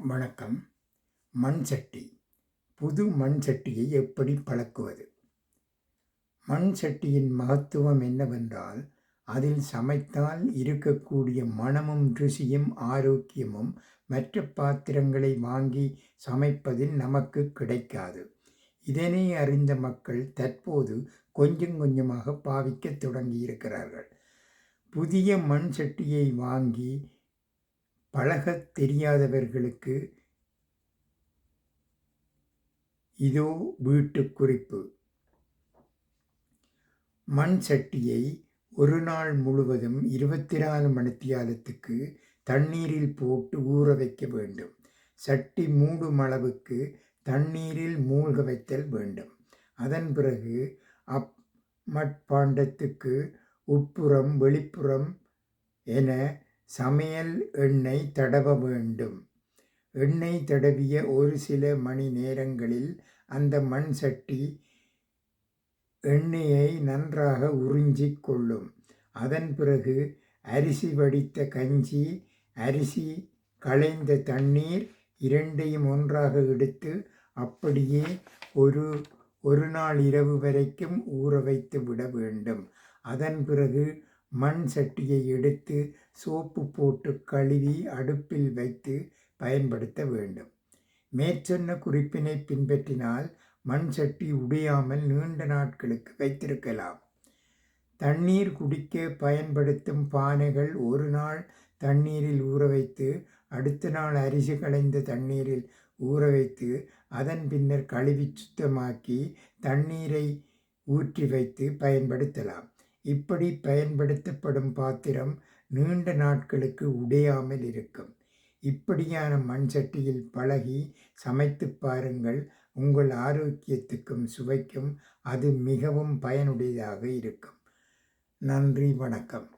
வணக்கம். மண் சட்டி. புது மண் சட்டியை எப்படி பழக்குவது? மண் சட்டியின் மகத்துவம் என்னவென்றால் அதில் சமைத்தால் இருக்கக்கூடிய மணமும் ருசியும் ஆரோக்கியமும் மற்ற பாத்திரங்களை வாங்கி சமைப்பதில் நமக்கு கிடைக்காது. இதனை அறிந்த மக்கள் தற்போது கொஞ்சம் கொஞ்சமாக பாவிக்க தொடங்கியிருக்கிறார்கள். புதிய மண் சட்டியை வாங்கி பழகத் தெரியாதவர்களுக்கு இதோ வீட்டு குறிப்பு. மண் சட்டியை ஒரு நாள் முழுவதும் இருபத்தி நாலு மணித்தியாலத்துக்கு தண்ணீரில் போட்டு ஊற வைக்க வேண்டும். சட்டி மூடும் அளவுக்கு தண்ணீரில் மூழ்க வைத்தல் வேண்டும். அதன் பிறகு அப் மட்பாண்டத்துக்கு உட்புறம் வெளிப்புறம் என சமையல் எண்ணெய் தடவ வேண்டும். எண்ணெய் தடவிய ஒரு சில மணி நேரங்களில் அந்த மண் சட்டி எண்ணெயை நன்றாக உறிஞ்சிக் கொள்ளும். அதன் பிறகு அரிசி வடித்த கஞ்சி அரிசி களைந்த தண்ணீர் இரண்டையும் ஒன்றாக எடுத்து அப்படியே ஒரு ஒரு நாள் இரவு வரைக்கும் ஊற வைத்து விட வேண்டும். அதன் பிறகு மண் சட்டியை எடுத்து சோப்பு போட்டு கழுவி அடுப்பில் வைத்து பயன்படுத்த வேண்டும். மேற்சொன்ன குறிப்பினை பின்பற்றினால் மண் சட்டி உடையாமல் நீண்ட நாட்களுக்கு வைத்திருக்கலாம். தண்ணீர் குடிக்க பயன்படுத்தும் பானைகள் ஒரு நாள் தண்ணீரில் ஊற வைத்து அடுத்த நாள் அரிசி களைந்த தண்ணீரில் ஊற வைத்து அதன் பின்னர் கழுவி சுத்தமாக்கி தண்ணீரை ஊற்றி வைத்து பயன்படுத்தலாம். இப்படி பயன்படுத்தப்படும் பாத்திரம் நீண்ட நாட்களுக்கு உடையாமல் இருக்கும். இப்படியான மண் சட்டியில் பழகி சமைத்து பாருங்கள். உங்கள் ஆரோக்கியத்துக்கும் சுவைக்கும் அது மிகவும் பயனுடையதாக இருக்கும். நன்றி வணக்கம்.